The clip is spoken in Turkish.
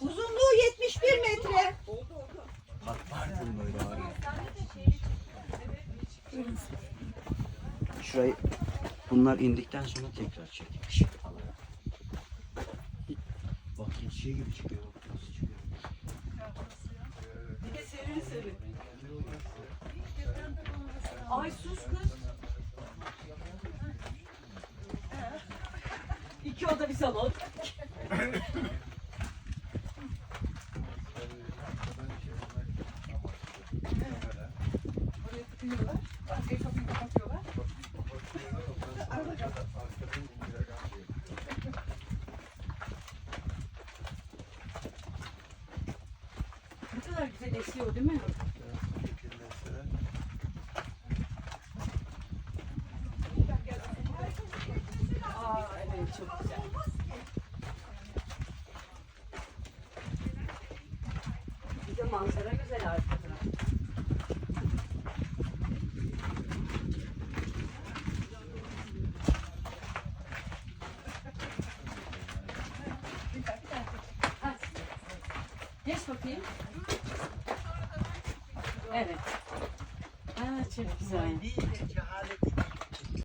Uzunluğu 71 metre. Patlarsın böyle ya. Şurayı bunlar indikten sonra tekrar çek. Işık falan. Bak şey gibi çıkıyor. Bak nasıl çıkıyor. Bir de serili seri. Ay sus kız. İki oda bir salon. Oraya tıkıyorlar. Arkayı kapıyı kapatıyorlar. Ne kadar güzel esiyor değil mi? Çok güzel. Bir de manzara güzel arkada. Ha, Geç bakayım. Evet. Aa, çok güzel.